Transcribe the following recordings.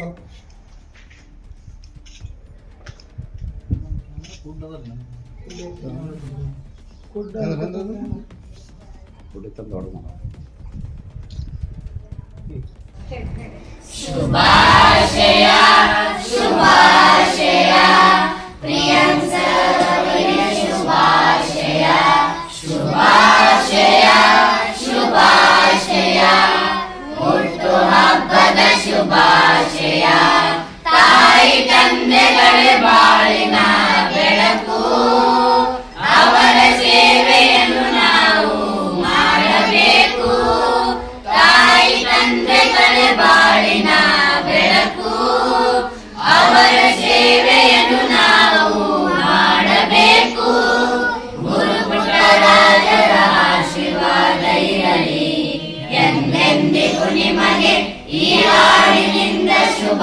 খাও शुभाशया शुभाशया प्रियं सर्व ಮಕ್ಕಳೇ ಬಾಳಿನ ಬೆಳಕು, ಅವರ ಸೇವೆಯನ್ನು ನಾವು ಮಾಡಬೇಕು. ತಾಯಿ ತಂದೆಗಳ ಬಾಳಿನ ಬೆಳಕು, ಅವರ ಸೇವೆಯನ್ನು ನಾವು ಮಾಡಬೇಕು. ಗುರುಪುಟ್ಟರಾಜರ ಆಶೀರ್ವಾದ ಇರಲಿ. ಎಂದೆಂದಿಗೂ ನಿಮಗೆ ಈ ಹಾಡಿನಿಂದ ಶುಭ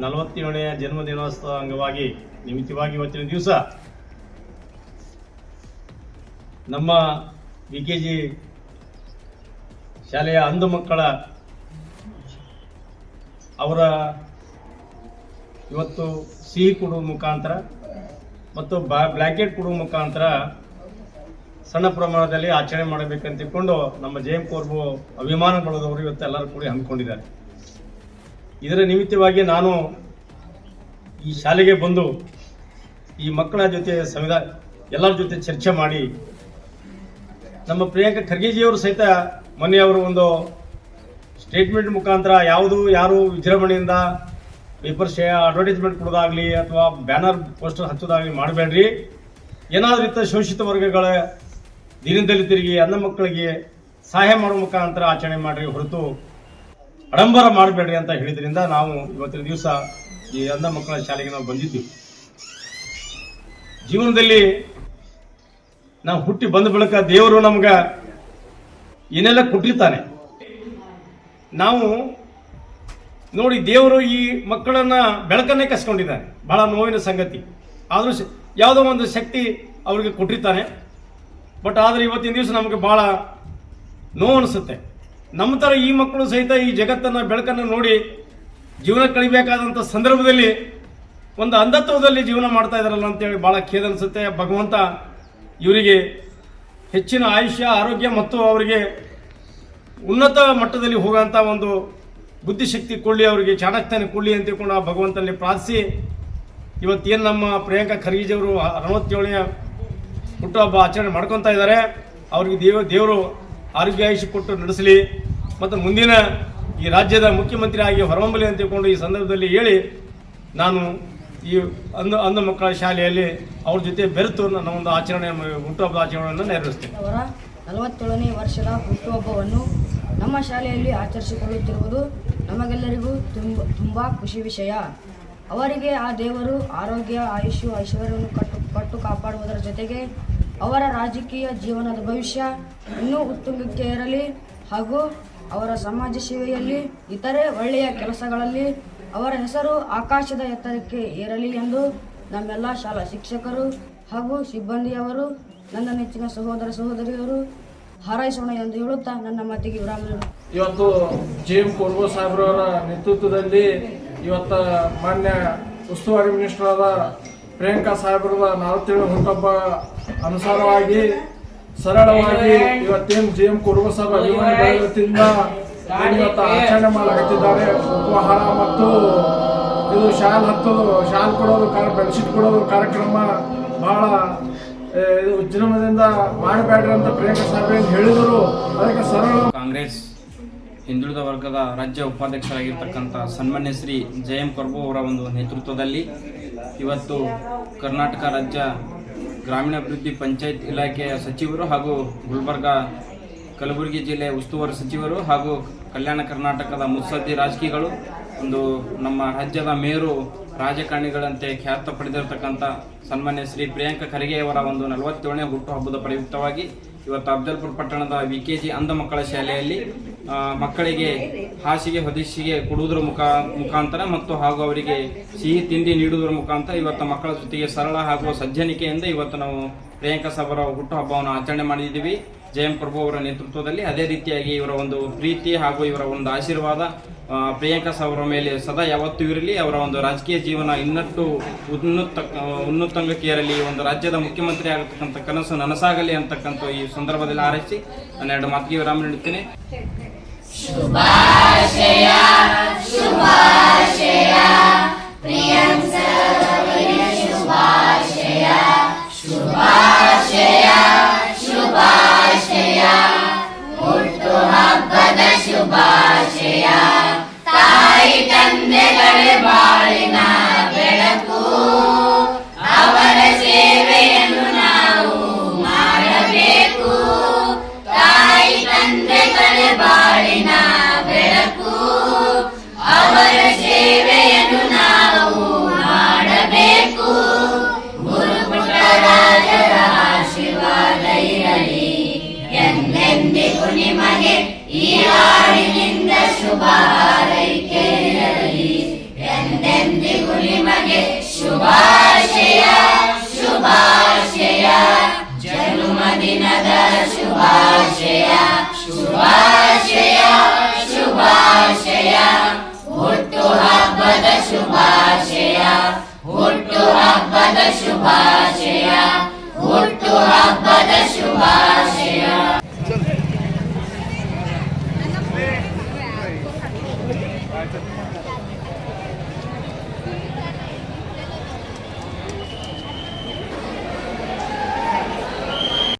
ನಲವತ್ತೇಳನೆಯ ಜನ್ಮದಿನೋತ್ಸವ ಅಂಗವಾಗಿ ನಿಮಿತ್ತವಾಗಿ ಇವತ್ತಿನ ದಿವಸ ನಮ್ಮ ವಿ ಕೆ ಜಿ ಶಾಲೆಯ ಅಂಧ ಮಕ್ಕಳ ಅವರ ಇವತ್ತು ಸಿಹಿ ಕೊಡುವ ಮುಖಾಂತರ ಮತ್ತು ಬಾ ಬ್ಲ್ಯಾಂಕೆಟ್ ಕೊಡುವ ಮುಖಾಂತರ ಸಣ್ಣ ಪ್ರಮಾಣದಲ್ಲಿ ಆಚರಣೆ ಮಾಡಬೇಕಂತ ತಿಳ್ಕೊಂಡು ನಮ್ಮ ಜೆ ಎಂ ಕೋರ್ಬು ಅಭಿಮಾನಗಳವರು ಇವತ್ತು ಎಲ್ಲರೂ ಕೂಡಿ ಹಮ್ಮಿಕೊಂಡಿದ್ದಾರೆ. ಇದರ ನಿಮಿತ್ತವಾಗಿ ನಾನು ಈ ಶಾಲೆಗೆ ಬಂದು ಈ ಮಕ್ಕಳ ಜೊತೆ ಸಂವಿಧಾನ ಎಲ್ಲರ ಜೊತೆ ಚರ್ಚೆ ಮಾಡಿ, ನಮ್ಮ ಪ್ರಿಯಾಂಕಾ ಖರ್ಗೆಜಿಯವರು ಸಹಿತ ಮೊನ್ನೆ ಅವರು ಒಂದು ಸ್ಟೇಟ್ಮೆಂಟ್ ಮುಖಾಂತರ ಯಾವುದು, ಯಾರು ವಿಜೃಂಭಣೆಯಿಂದ ಪೇಪರ್ ಶೇ ಅಡ್ವರ್ಟೈಸ್ಮೆಂಟ್ ಕೊಡೋದಾಗ್ಲಿ ಅಥವಾ ಬ್ಯಾನರ್ ಪೋಸ್ಟರ್ ಹಚ್ಚೋದಾಗಲಿ ಮಾಡಬೇಡ್ರಿ. ಏನಾದ್ರೂ ಇತ್ತ ಶೋಷಿತ ವರ್ಗಗಳ ದೀನದಲಿತರಿಗೆ ಅನ್ನ ಮಕ್ಕಳಿಗೆ ಸಹಾಯ ಮಾಡುವ ಮುಖಾಂತರ ಆಚರಣೆ ಮಾಡ್ರಿ ಹೊರತು ಅಡಂಬರ ಮಾಡಬೇಡ್ರಿ ಅಂತ ಹೇಳಿದ್ರಿಂದ ನಾವು ಇವತ್ತಿನ ದಿವಸ ಈ ಅಂಧ ಮಕ್ಕಳ ಶಾಲೆಗೆ ನಾವು ಬಂದಿದ್ದೀವಿ. ಜೀವನದಲ್ಲಿ ನಾವು ಹುಟ್ಟಿ ಬಂದ ಬಳಿಕ ದೇವರು ನಮ್ಗ ಏನೆಲ್ಲ ಕೊಟ್ಟಿರ್ತಾನೆ. ನಾವು ನೋಡಿ ದೇವರು ಈ ಮಕ್ಕಳನ್ನ ಬೆಳಕನ್ನೇ ಕಸ್ಕೊಂಡಿದ್ದಾನೆ ಬಹಳ ನೋವಿನ ಸಂಗತಿ. ಆದರೂ ಯಾವುದೋ ಒಂದು ಶಕ್ತಿ ಅವರಿಗೆ ಕೊಟ್ಟಿರ್ತಾನೆ. ಬಟ್ ಆದರೆ ಇವತ್ತಿನ ದಿವಸ ನಮಗೆ ಬಹಳ ನೋವು ಅನಿಸುತ್ತೆ. ನಮ್ಮ ಥರ ಈ ಮಕ್ಕಳು ಸಹಿತ ಈ ಜಗತ್ತನ್ನು ಬೆಳಕನ್ನು ನೋಡಿ ಜೀವನ ಕಳಿಬೇಕಾದಂಥ ಸಂದರ್ಭದಲ್ಲಿ ಒಂದು ಅಂಧತ್ವದಲ್ಲಿ ಜೀವನ ಮಾಡ್ತಾ ಇದಾರಲ್ಲ ಅಂತೇಳಿ ಭಾಳ ಖೇದ ಅನಿಸುತ್ತೆ. ಭಗವಂತ ಇವರಿಗೆ ಹೆಚ್ಚಿನ ಆಯುಷ್ಯ, ಆರೋಗ್ಯ ಮತ್ತು ಅವರಿಗೆ ಉನ್ನತ ಮಟ್ಟದಲ್ಲಿ ಹೋಗುವಂಥ ಒಂದು ಬುದ್ಧಿಶಕ್ತಿ ಕೊಳ್ಳಿ ಅವರಿಗೆ ಚಾಣಕ್ಯನ ಕೊಳ್ಳಿ ಅಂತ ತಿಳ್ಕೊಂಡು ಆ ಭಗವಂತನಲ್ಲಿ ಪ್ರಾರ್ಥಿಸಿ. ಇವತ್ತೇನು ನಮ್ಮ ಪ್ರಿಯಾಂಕಾ ಖರ್ಗೀಜಿಯವರು ಅರವತ್ತೇಳನೇ ಹುಟ್ಟುಹಬ್ಬ ಆಚರಣೆ ಮಾಡ್ಕೊತಾ ಇದ್ದಾರೆ. ಅವ್ರಿಗೆ ದೇವ, ದೇವರು ಆರೋಗ್ಯ ಆಯುಷ್ಯ ಕೊಟ್ಟು ನಡೆಸಲಿ. ಮತ್ತು ಮುಂದಿನ ಈ ರಾಜ್ಯದ ಮುಖ್ಯಮಂತ್ರಿ ಆಗಿ ಅಂತ ತಿಳ್ಕೊಂಡು ಈ ಸಂದರ್ಭದಲ್ಲಿ ಹೇಳಿ ನಾನು ಈ ಅಂಧ ಅಂಧ ಮಕ್ಕಳ ಶಾಲೆಯಲ್ಲಿ ಅವ್ರ ಜೊತೆ ಬೆರೆತು ನನ್ನ ಒಂದು ಆಚರಣೆ, ಹುಟ್ಟುಹಬ್ಬದ ಆಚರಣೆಯನ್ನು ನೆರವೇರಿಸ್ತೇನೆ. ಅವರ ನಲವತ್ತೇಳನೇ ವರ್ಷದ ಹುಟ್ಟುಹಬ್ಬವನ್ನು ನಮ್ಮ ಶಾಲೆಯಲ್ಲಿ ಆಚರಿಸಿಕೊಳ್ಳುತ್ತಿರುವುದು ನಮಗೆಲ್ಲರಿಗೂ ತುಂಬ ತುಂಬ ಖುಷಿ ವಿಷಯ. ಅವರಿಗೆ ಆ ದೇವರು ಆರೋಗ್ಯ ಆಯುಷ್ಯ ಐಶ್ವರ್ಯವನ್ನು ಕಟ್ಟು ಕಟ್ಟು ಕಾಪಾಡುವುದರ ಜೊತೆಗೆ ಅವರ ರಾಜಕೀಯ ಜೀವನದ ಭವಿಷ್ಯ ಇನ್ನೂ ಉತ್ತುಂಗಕ್ಕೆ ಇರಲಿ ಹಾಗೂ ಅವರ ಸಮಾಜ ಸೇವೆಯಲ್ಲಿ, ಇತರೆ ಒಳ್ಳೆಯ ಕೆಲಸಗಳಲ್ಲಿ ಅವರ ಹೆಸರು ಆಕಾಶದ ಎತ್ತರಕ್ಕೆ ಏರಲಿ ಎಂದು ನಮ್ಮೆಲ್ಲ ಶಾಲಾ ಶಿಕ್ಷಕರು ಹಾಗೂ ಸಿಬ್ಬಂದಿಯವರು, ನನ್ನ ನೆಚ್ಚಿನ ಸಹೋದರ ಸಹೋದರಿಯರು ಹಾರೈಸೋಣ ಎಂದು ಹೇಳುತ್ತಾ ನನ್ನ ಮಾತಿಗೆ ವಿರಾಮ. ಇವತ್ತು ಜಿ ಎಂ ಕುರ್ಬು ಸಾಹೇಬ್ರವರ ನೇತೃತ್ವದಲ್ಲಿ ಇವತ್ತ ಮಾನ್ಯ ಉಸ್ತುವಾರಿ ಮಿನಿಸ್ಟರ್ ಆದ ಪ್ರಿಯಾಂಕಾ ಸಾಹೇಬ್ರದ ನಲವತ್ತೇಳು ಹುಟ್ಟುಹಬ್ಬ ಅನುಸಾರವಾಗಿ ಸರಳವಾಗಿ ಇವತ್ತೇನು ಜಿ ಎಂ ಕುರುಬ ವತಿಯಿಂದ ಏನು ಇವತ್ತು ಆಚರಣೆ ಮಾಡಲಾಗುತ್ತಿದ್ದಾರೆ ಉಪಹಾರ ಮತ್ತು ಇದು ಶಾಲ್ ಹತ್ತೋದು ಶಾಲ್ ಕೊಡೋದು ಕಾರ ಬೆಡ್ಶೀಟ್ ಕೊಡೋದು ಕಾರ್ಯಕ್ರಮ ಬಹಳ ಇದು ವಿಜೃಂಭದಿಂದ ಮಾಡಬೇಡ್ರಿ ಅಂತ ಪ್ರಿಯಾಂಕಾ ಸಾಹೇಬ್ ಏನು ಹೇಳಿದರು. ಅದಕ್ಕೆ ಸರಳ ಕಾಂಗ್ರೆಸ್ ಹಿಂದುಳಿದ ವರ್ಗದ ರಾಜ್ಯ ಉಪಾಧ್ಯಕ್ಷರಾಗಿರ್ತಕ್ಕಂಥ ಸನ್ಮಾನ್ಯ ಶ್ರೀ ಜೆ ಎಂ ಕೊರ್ಬು ಅವರ ಒಂದು ನೇತೃತ್ವದಲ್ಲಿ ಇವತ್ತು ಕರ್ನಾಟಕ ರಾಜ್ಯ ಗ್ರಾಮೀಣಾಭಿವೃದ್ಧಿ ಪಂಚಾಯತ್ ಇಲಾಖೆಯ ಸಚಿವರು ಹಾಗೂ ಗುಲ್ಬರ್ಗ ಕಲಬುರಗಿ ಜಿಲ್ಲೆಯ ಉಸ್ತುವಾರಿ ಸಚಿವರು ಹಾಗೂ ಕಲ್ಯಾಣ ಕರ್ನಾಟಕದ ಮುತ್ಸದ್ದಿ ರಾಜಕೀಯಗಳು, ಒಂದು ನಮ್ಮ ರಾಜ್ಯದ ಮೇರು ರಾಜಕಾರಣಿಗಳಂತೆ ಖ್ಯಾತ ಪಡೆದಿರತಕ್ಕಂಥ ಸನ್ಮಾನ್ಯ ಶ್ರೀ ಪ್ರಿಯಾಂಕ ಖರ್ಗೆಯವರ ಒಂದು ನಲವತ್ತೇಳನೇ ಹುಟ್ಟುಹಬ್ಬದ ಪ್ರಯುಕ್ತವಾಗಿ ಇವತ್ತು ಅಫ್ಜಲ್ಪುರ ಪಟ್ಟಣದ ವಿ ಕೆ ಜಿ ಅಂಧ ಮಕ್ಕಳ ಶಾಲೆಯಲ್ಲಿ ಮಕ್ಕಳಿಗೆ ಹಾಸಿಗೆ, ಹೊದಿಸಿಗೆ ಕೊಡುವುದರ ಮುಖ, ಮುಖಾಂತರ ಮತ್ತು ಹಾಗೂ ಅವರಿಗೆ ಸಿಹಿ ತಿಂಡಿ ನೀಡುವುದರ ಮುಖಾಂತರ ಇವತ್ತು ಮಕ್ಕಳ ಜೊತೆಗೆ ಸರಳ ಹಾಗೂ ಸಜ್ಜನಿಕೆಯಿಂದ ಇವತ್ತು ನಾವು ಪ್ರಿಯಾಂಕಾ ಸಾಬರ ಹುಟ್ಟುಹಬ್ಬವನ್ನು ಆಚರಣೆ ಮಾಡಿದ್ದೀವಿ. ಜಯಂ ಪ್ರಭು ಅವರ ನೇತೃತ್ವದಲ್ಲಿ ಅದೇ ರೀತಿಯಾಗಿ ಇವರ ಒಂದು ಪ್ರೀತಿ ಹಾಗೂ ಇವರ ಒಂದು ಆಶೀರ್ವಾದ ಪ್ರಿಯಾಂಕಾ ಅವರ ಮೇಲೆ ಸದಾ ಯಾವತ್ತೂ ಇರಲಿ. ಅವರ ಒಂದು ರಾಜಕೀಯ ಜೀವನ ಇನ್ನಷ್ಟು ಉನ್ನತ ಉನ್ನತಂಗಕ್ಕೇರಲಿ ಒಂದು ರಾಜ್ಯದ ಮುಖ್ಯಮಂತ್ರಿ ಆಗತಕ್ಕಂಥ ಕನಸು ನನಸಾಗಲಿ ಅಂತಕ್ಕಂಥ ಈ ಸಂದರ್ಭದಲ್ಲಿ ಆರೈಸಿ ನನ್ನ ಎರಡು ಮಾತಿಗೆ ವಿರಾಮ ನೀಡುತ್ತೇನೆ. ಶುಭಾಶಯ ಶುಭಾಶಯ ಶುಭಾಶಯ. ಹಬ್ಬದ ಶುಭಾಶಯ. ತಾಯಿ ತಂದೆಗಳ ಬಾಳಿನ ಬೆಳಕು. ಈಯಾಡಿನಿಂದ ಶುಭ ಹಾರೈಕೆಯಲಿ ಎಂದೆಂದಿಗೂ ನಿಮಗೆ ಶುಭಾಶಯ ಶುಭಾಶಯ ಜನ್ಮದಿನದ ಶುಭಾಶಯ ಶುಭಾಶಯ ಶುಭಾಶಯ ಹುಟ್ಟು ಹಬ್ಬದ ಶುಭಾಶಯ ಹುಟ್ಟು ಹಬ್ಬದ ಶುಭಾಶಯ